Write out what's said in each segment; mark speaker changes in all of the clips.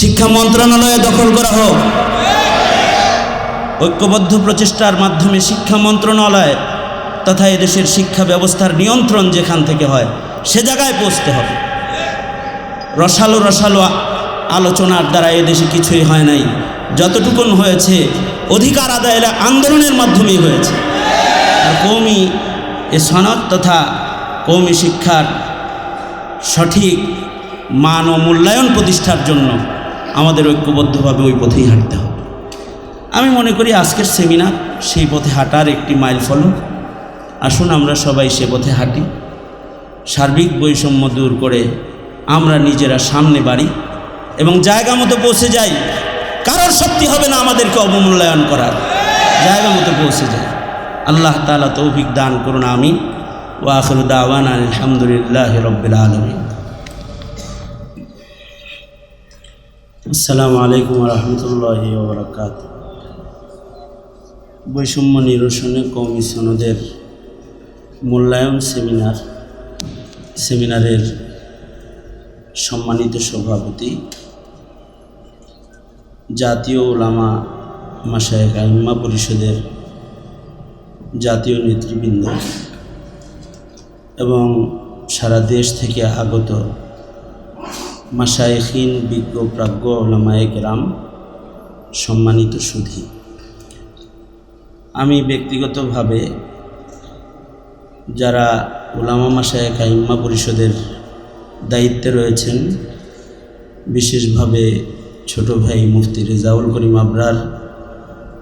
Speaker 1: শিক্ষা মন্ত্রণালয়ে দখল করা হোক। ঐক্যবদ্ধ প্রচেষ্টার মাধ্যমে শিক্ষা মন্ত্রণালয় তথা এদেশের শিক্ষা ব্যবস্থার নিয়ন্ত্রণ যেখান থেকে হয়, সে জায়গায় পৌঁছতে হবে। রসালো রসালো আলোচনার দ্বারা এদেশে কিছুই হয় নাই। যতটুকুন হয়েছে, অধিকার আদায়ের আন্দোলনের মাধ্যমেই হয়েছে। আর কৌমি এ সনদ তথা কৌমি শিক্ষার সঠিক মান ও মূল্যায়ন প্রতিষ্ঠার জন্য আমাদের ঐক্যবদ্ধভাবে ওই পথেই হাঁটতে হবে। আমি মনে করি আজকের সেমিনার সেই পথে হাঁটার একটি মাইল ফলক আসুন আমরা সবাই সে পথে হাঁটি। সার্বিক বৈষম্য দূর করে আমরা নিজেরা সামনে বাড়ি এবং জায়গা মতো পৌঁছে যাই। কারোর শক্তি হবে না আমাদেরকে অবমূল্যায়ন করার। জায়গা মতো পৌঁছে যাই। আল্লাহ তালা তৌফিক দান করুন আমি ও আখরু দাওয়ান আলহামদুলিল্লাহ রব্বিল আলমিন। আসসালামু আলাইকুম রহমতুল্লাহ বরকাত বৈষম্য নিরসনে কৌমি সনদের মূল্যায়ন সেমিনার, সেমিনারের সম্মানিত সভাপতি জাতীয় ওলামা মাসায়েক আইম্মা পরিষদের জাতীয় নেতৃবৃন্দ এবং সারা দেশ থেকে আগত মাসায়েখিন বিজ্ঞ, প্রাজ্ঞ ওলামায়ে কেরাম, সম্মানিত সুধী। আমি ব্যক্তিগতভাবে যারা ওলামা মাসায়েক আইম্মা পরিষদের দায়িত্বে রয়েছেন, বিশেষভাবে ছোট ভাই মুফতি রেজাউল করিম আবরার,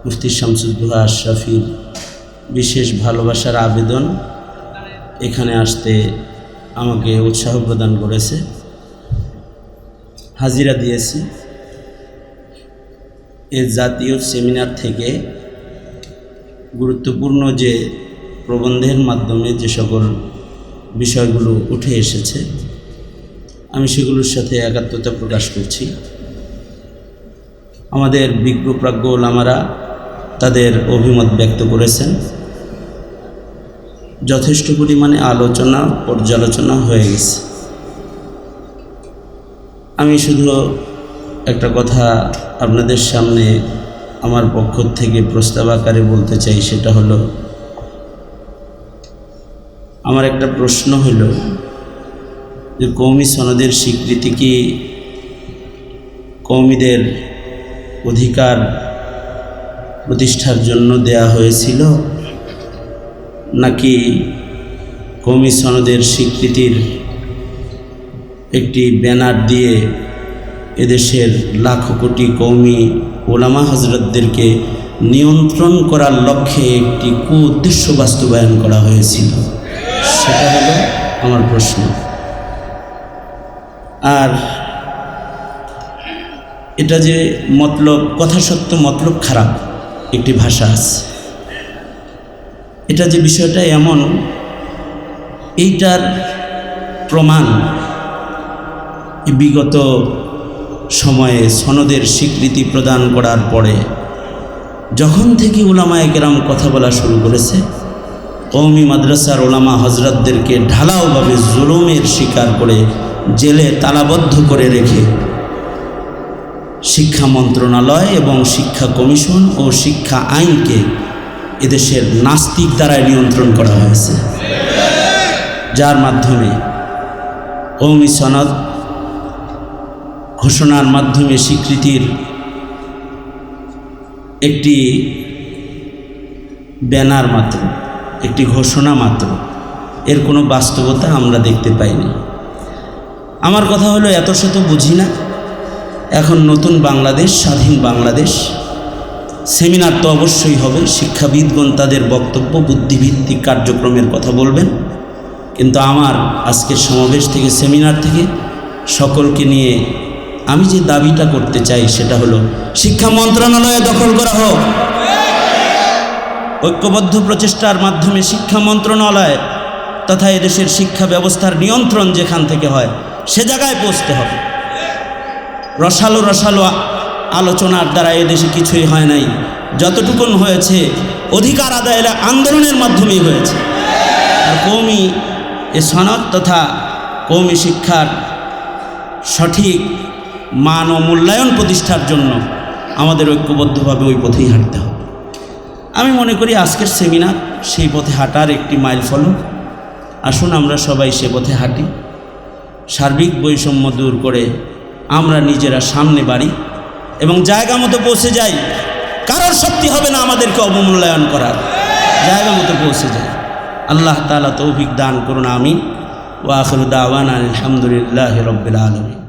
Speaker 1: মুফতি শামসুদ্দোহা আশরাফির বিশেষ ভালোবাসার আবেদন এখানে আসতে আমাকে উৎসাহ প্রদান করেছে। হাজিরা দিয়েছি। এ জাতীয় সেমিনার থেকে গুরুত্বপূর্ণ যে প্রবন্ধের মাধ্যমে যে সকল বিষয়গুলো উঠে এসেছে, আমি সেগুলোর সাথে একাত্মতা প্রকাশ করছি। আমাদের বিজ্ঞ প্রাজ্ঞ লামারা তাদের অভিমত ব্যক্ত করেছেন। যথেষ্ট পরিমাণে আলোচনা, পর্যালোচনা হয়ে গেছে। আমি শুধু একটা কথা আপনাদের সামনে আমার পক্ষ থেকে প্রস্তাব আকারে বলতে চাই, সেটা হলো, আমার একটা প্রশ্ন হলো যে কৌমি সনদের স্বীকৃতি কি কৌমিদের অধিকার প্রতিষ্ঠার জন্য দেয়া হয়েছিল? নাকি কৌমি সনদের স্বীকৃতির একটি ব্যানার দিয়ে এদেশের লাখো কোটি কৌমি ওলামা হজরতদেরকে নিয়ন্ত্রণ করার লক্ষ্যে একটি কু উদ্দেশ্য বাস্তবায়ন করা হয়েছিল। সেটা হলো আমার প্রশ্ন। আর এটা যে মতলব, কথা সত্য মতলব খারাপ একটি ভাষা আছে। এটা যে বিষয়টা এমন, এইটার প্রমাণ বিগত সময়ে সনদের স্বীকৃতি প্রদান করার পরে যখন থেকে উলামায়ে কেরাম কথা বলা শুরু করেছে কৌমি মাদ্রাসার ওলামা হজরতদেরকে ঢালাওভাবে জুলুমের শিকার করে জেলে তালাবদ্ধ করে রেখে শিক্ষা মন্ত্রণালয় এবং শিক্ষা কমিশন ও শিক্ষা আইনকে এদেশের নাস্তিক দ্বারায় নিয়ন্ত্রণ করা হয়েছে। যার মাধ্যমে কৌমি সনদ ঘোষণার মাধ্যমে স্বীকৃতির একটি ব্যানার মাত্র, একটি ঘোষণা মাত্র। এর কোনো বাস্তবতা আমরা দেখতে পাইনি। আমার কথা হলো, এত শত বুঝি না। এখন নতুন বাংলাদেশ, স্বাধীন বাংলাদেশ, সেমিনার তো অবশ্যই হবে। শিক্ষাবিদগণ তাদের বক্তব্য, বুদ্ধিভিত্তিক কার্যক্রমের কথা বলবেন। কিন্তু আমার আজকের সমাবেশ থেকে, সেমিনার থেকে সকলকে নিয়ে আমি যে দাবিটা করতে চাই সেটা হলো, শিক্ষা মন্ত্রণালয়ে দখল করা হোক। ঐক্যবদ্ধ প্রচেষ্টার মাধ্যমে শিক্ষা মন্ত্রণালয় তথা এদেশের শিক্ষা ব্যবস্থার নিয়ন্ত্রণ যেখান থেকে হয়, সে জায়গায় পৌঁছতে হবে। রসালো রসালো আলোচনার দ্বারা এদেশে কিছুই হয় নাই। যতটুকুন হয়েছে, অধিকার আদায়ের আন্দোলনের মাধ্যমেই হয়েছে। আর কৌমি এ সনদ তথা কৌমি শিক্ষার সঠিক মান ও মূল্যায়ন প্রতিষ্ঠার জন্য আমাদের ঐক্যবদ্ধভাবে ওই পথেই হাঁটতে হবে। আমি মনে করি আজকের সেমিনার সেই পথে হাঁটার একটি মাইল ফলক আসুন আমরা সবাই সে পথে হাঁটি। সার্বিক বৈষম্য দূর করে আমরা নিজেরা সামনে বাড়ি এবং জায়গা মতো পৌঁছে যাই। কারোর শক্তি হবে না আমাদেরকে অবমূল্যায়ন করার। জায়গা মতো পৌঁছে যাই। আল্লাহ তালা তৌফিক দান করুন আমি ওয়াখরুদ্দাওয়ান আলহামদুলিল্লাহ রবিল আলমী